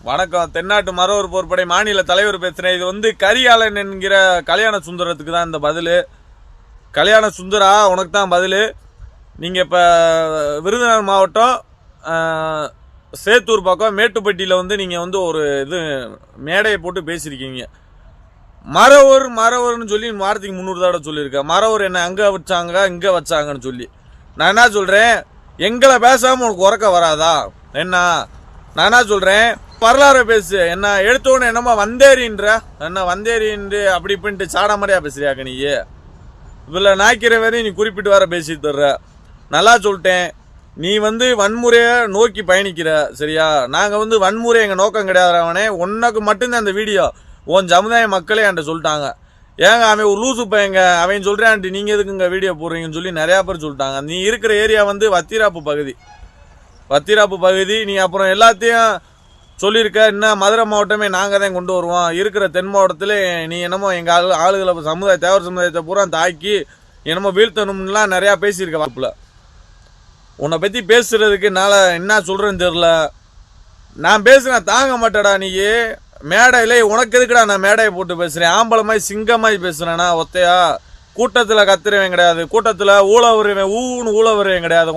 வணக்கம். தென்னாட்டு மரவர் போர்ப்படை மாநில தலைவர் பேசுகிறேன் இது வந்து கரிகாலன் என்கிற கல்யாண சுந்தரத்துக்கு தான் இந்த பதில். கல்யாண சுந்தரா உனக்கு தான் பதில். நீங்கள் இப்போ விருதுநகர் மாவட்டம் சேத்தூர் பக்கம் மேட்டுப்பட்டியில் வந்து நீங்கள் வந்து ஒரு இது மேடையை போட்டு பேசியிருக்கீங்க மரவர் மரவர்னு சொல்லி வாரத்துக்கு முந்நூறு தடவை சொல்லியிருக்கேன் மரவர் என்னை அங்கே வச்சாங்க இங்கே வச்சாங்கன்னு சொல்லி. நான் என்ன சொல்கிறேன் எங்களை பேசாமல் உனக்கு உறக்க வராதா? என்ன? நான் என்ன சொல்கிறேன் வரலாறு பேசு. என்ன எடுத்தோடனே என்னமா வந்தேரின்ற. என்ன வந்தேரின்று அப்படி இப்படின்ட்டு சாட மாதிரியா பேசுறியாக்க நீ இதில் நாய்க்கிற வரையும் நீ குறிப்பிட்டு வர பேசி தர்ற நல்லா சொல்லிட்டேன். நீ வந்து வன்முறையை நோக்கி பயணிக்கிற சரியா? நாங்கள் வந்து வன்முறை எங்கள் நோக்கம் கிடையாதுவனே உனக்கு மட்டும்தான் அந்த வீடியோ. உன் சமுதாய மக்களே என்கிட்ட சொல்லிட்டாங்க. ஏங்க அவன் ஒரு லூசு பையங்க. அவன் சொல்கிறான்ட்டு நீங்கள் எதுக்குங்க வீடியோ போடுறீங்கன்னு சொல்லி நிறையா பேர் சொல்லிட்டாங்க. நீ இருக்கிற ஏரியா வந்து வத்திராப்பு பகுதி. வத்திராப்பு பகுதி நீ அப்புறம் எல்லாத்தையும் சொல்லியிருக்க இன்னும் மதுரை மாவட்டமே நாங்கள் தான் கொண்டு வருவோம். இருக்கிற தென் மாவட்டத்தில் நீ என்னமோ எங்கள் ஆளு ஆளுகளை சமுதாய தேவர் சமுதாயத்தை பூரா தாக்கி என்னமோ வீழ்த்தணும்லாம் நிறையா பேசியிருக்க வாய்ப்பில். உன்னை பற்றி பேசுகிறதுக்கு என்னால் என்ன சொல்கிறேன்னு தெரில நான் பேசுகிறேன் தாங்க மாட்டேடா நீ மேடையிலே உனக்கு எதுக்குடா நான் மேடையை போட்டு பேசுகிறேன் ஆம்பளை மாதிரி சிங்கமாய் பேசுகிறேன்னா ஒத்தையா? கூட்டத்தில் கத்துறவன் கிடையாது. கூட்டத்தில் ஊழ வருவேன் ஊன்னு ஊழ வருவேன் கிடையாது.